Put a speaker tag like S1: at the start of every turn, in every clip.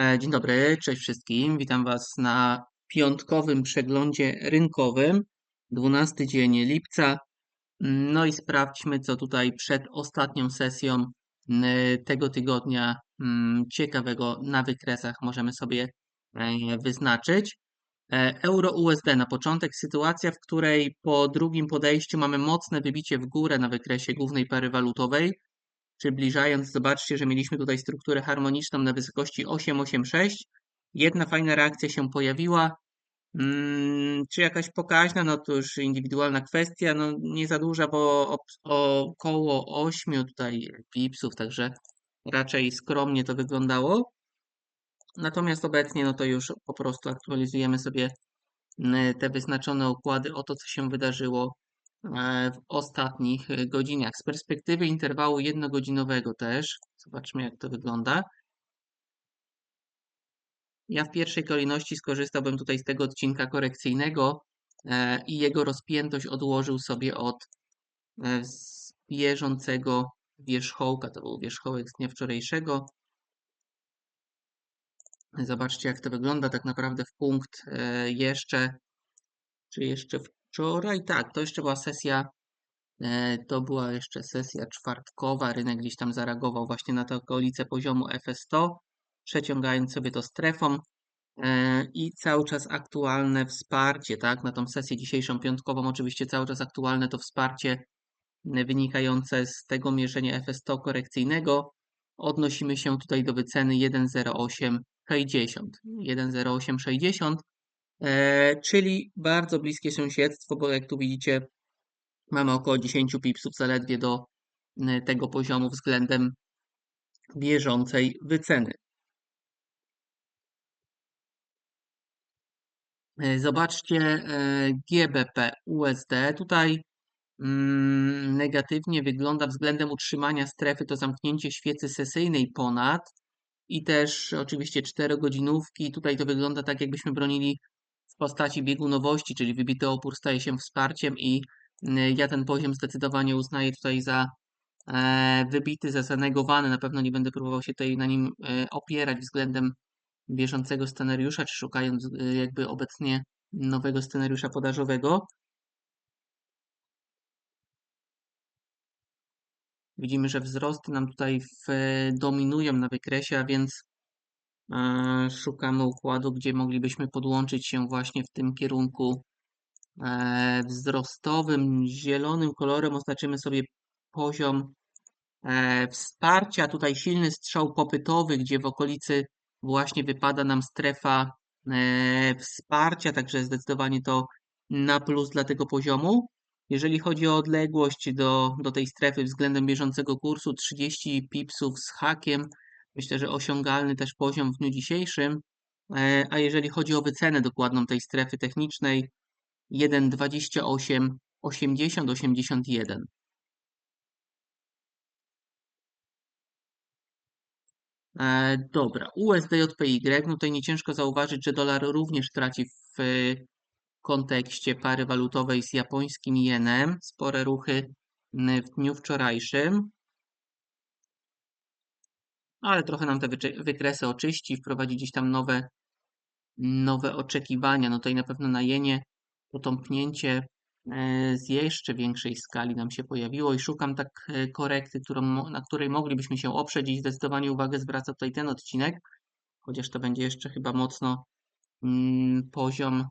S1: E, Dzień dobry, cześć wszystkim. Witam Was na piątkowym przeglądzie rynkowym, 12 dzień lipca. No i sprawdźmy, co tutaj przed ostatnią sesją tego tygodnia ciekawego na wykresach możemy sobie e, wyznaczyć. E, Euro-USD na początek, sytuacja, w której po drugim podejściu mamy mocne wybicie w górę na wykresie głównej pary walutowej przybliżając, zobaczcie, że mieliśmy tutaj strukturę harmoniczną na wysokości 8,86. Jedna fajna reakcja się pojawiła. Hmm, czy jakaś pokaźna? No to już indywidualna kwestia. No nie za duża, bo około 8 tutaj pipsów, także raczej skromnie to wyglądało. Natomiast obecnie no to już po prostu aktualizujemy sobie te wyznaczone układy o to, co się wydarzyło w ostatnich e, godzinach. Z perspektywy interwału jednogodzinowego też, zobaczmy jak to wygląda. Ja w pierwszej kolejności skorzystałbym tutaj z tego odcinka korekcyjnego e, i jego rozpiętość odłożył sobie od bieżącego wierzchołka. To był wierzchołek z dnia wczorajszego. Zobaczcie, jak to wygląda tak naprawdę w punkt jeszcze, czy jeszcze wczoraj, tak, to jeszcze była sesja, e, to była jeszcze sesja czwartkowa, rynek gdzieś tam zareagował właśnie na tę okolicę poziomu FS100, przeciągając sobie to strefą. E, i cały czas aktualne wsparcie, tak, na tą sesję dzisiejszą piątkową oczywiście cały czas aktualne to wsparcie e, wynikające z tego mierzenia FS100 korekcyjnego. Odnosimy się tutaj do wyceny 1,0860. 1,0860 E, czyli bardzo bliskie sąsiedztwo, bo jak tu widzicie, mamy około 10 pipsów zaledwie do e, tego poziomu względem bieżącej wyceny. E, zobaczcie GBP USD. Tutaj mm, negatywnie wygląda względem utrzymania strefy to zamknięcie świecy sesyjnej ponad i też oczywiście 4 godzinówki. Tutaj to wygląda tak, jakbyśmy bronili w postaci biegunowości, czyli wybity opór staje się wsparciem i y, ja ten poziom zdecydowanie uznaję tutaj za e, wybity, za zanegowany. Na pewno nie będę próbował się tutaj na nim e, opierać względem bieżącego scenariusza, czy szukając y, jakby obecnie nowego scenariusza podażowego. Widzimy, że wzrosty nam tutaj w, dominują na wykresie, a więc szukamy układu, gdzie moglibyśmy podłączyć się właśnie w tym kierunku e, wzrostowym. Zielonym kolorem oznaczymy sobie poziom e, wsparcia. Tutaj silny strzał popytowy, gdzie w okolicy właśnie wypada nam strefa wsparcia, także zdecydowanie to na plus dla tego poziomu. Jeżeli chodzi o odległość do, do tej strefy względem bieżącego kursu, 30 pipsów z hakiem, myślę, że osiągalny też poziom w dniu dzisiejszym. E, a jeżeli chodzi o wycenę dokładną tej strefy technicznej, 1,28, 80, 81. E, dobra, USDJPY, no tutaj nie ciężko zauważyć, że dolar również traci w kontekście pary walutowej z japońskim jenem. Spore ruchy w dniu wczorajszym ale trochę nam te wykresy oczyści, wprowadzi gdzieś tam nowe, nowe oczekiwania. No tutaj na pewno na jenie e, z jeszcze większej skali nam się pojawiło i szukam tak e, korekty, którą, na której moglibyśmy się oprzeć i zdecydowanie uwagę zwraca tutaj ten odcinek, chociaż to będzie jeszcze chyba mocno mm, poziom,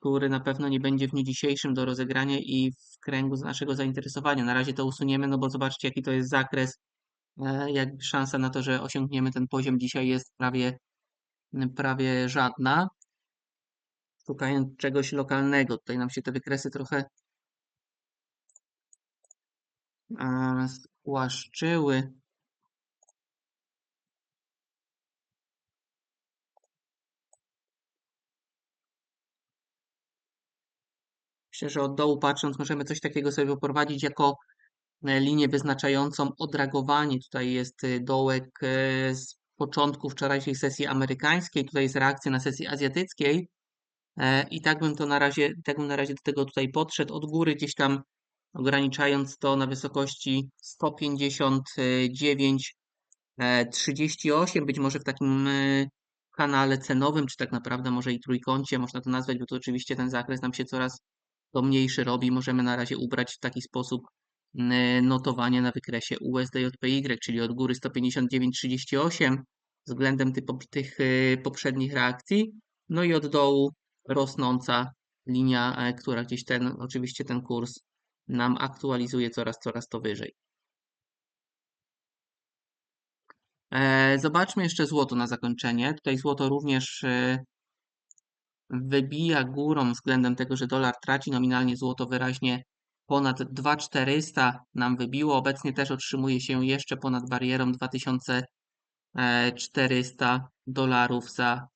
S1: który na pewno nie będzie w dniu dzisiejszym do rozegrania i w kręgu naszego zainteresowania. Na razie to usuniemy, no bo zobaczcie jaki to jest zakres E, jakby szansa na to, że osiągniemy ten poziom dzisiaj jest prawie, prawie żadna. Szukając czegoś lokalnego, tutaj nam się te wykresy trochę spłaszczyły. Myślę, że od dołu patrząc możemy coś takiego sobie poprowadzić jako E, linię wyznaczającą odragowanie. Tutaj jest e, dołek e, z początku wczorajszej sesji amerykańskiej, tutaj jest reakcja na sesji azjatyckiej i tak bym to na razie, tak bym na razie do tego tutaj podszedł od góry gdzieś tam ograniczając to na wysokości 159 e, 38, być może w takim e, kanale cenowym, czy tak naprawdę może i trójkącie, można to nazwać, bo to oczywiście ten zakres nam się coraz to mniejszy robi. Możemy na razie ubrać w taki sposób e, notowanie na wykresie USD-JPY, czyli od góry 159,38 względem tych, e, poprzednich reakcji, no i od dołu rosnąca linia, e, która gdzieś ten, oczywiście ten kurs nam aktualizuje coraz, coraz to wyżej. E, Zobaczmy jeszcze złoto na zakończenie. Tutaj złoto również e, wybija górą względem tego, że dolar traci nominalnie złoto wyraźnie ponad 2400 nam wybiło. Obecnie też otrzymuje się jeszcze ponad barierą 2400 dolarów za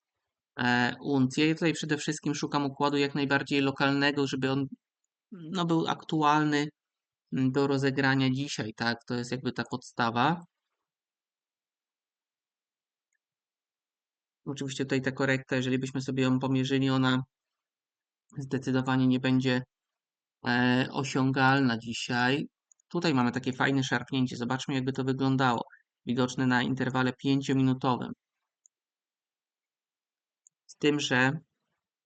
S1: e, uncję. Ja tutaj przede wszystkim szukam układu jak najbardziej lokalnego, żeby on no, był aktualny mm, do rozegrania dzisiaj, tak? To jest jakby ta podstawa. Oczywiście tutaj ta korekta, jeżeli byśmy sobie ją pomierzyli, ona zdecydowanie nie będzie osiągalna dzisiaj. Tutaj mamy takie fajne szarpnięcie. Zobaczmy, jakby to wyglądało. Widoczne na interwale 5-minutowym. Z tym, że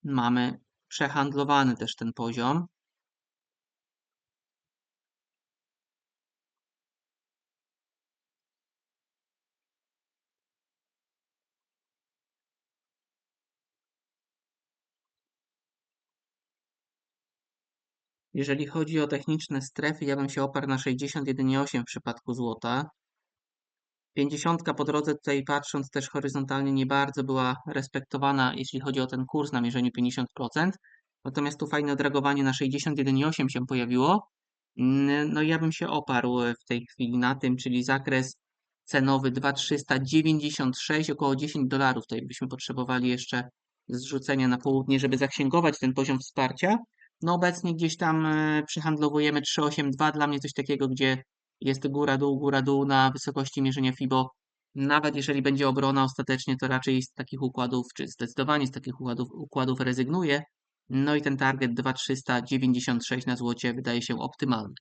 S1: mamy przehandlowany też ten poziom. Jeżeli chodzi o techniczne strefy, ja bym się oparł na 61,8 w przypadku złota. 50 po drodze tutaj patrząc też horyzontalnie nie bardzo była respektowana, jeśli chodzi o ten kurs na mierzeniu 50%. Natomiast tu fajne odreagowanie na 61,8 się pojawiło. No ja bym się oparł w tej chwili na tym, czyli zakres cenowy 2396, około 10 dolarów. Tutaj byśmy potrzebowali jeszcze zrzucenia na południe, żeby zaksięgować ten poziom wsparcia. No obecnie gdzieś tam e, przyhandlowujemy 382, dla mnie coś takiego, gdzie jest góra, dół, góra, dół na wysokości mierzenia FIBO. Nawet jeżeli będzie obrona ostatecznie, to raczej z takich układów, czy zdecydowanie z takich układów, układów rezygnuję. No i ten target 2396 na złocie wydaje się optymalny.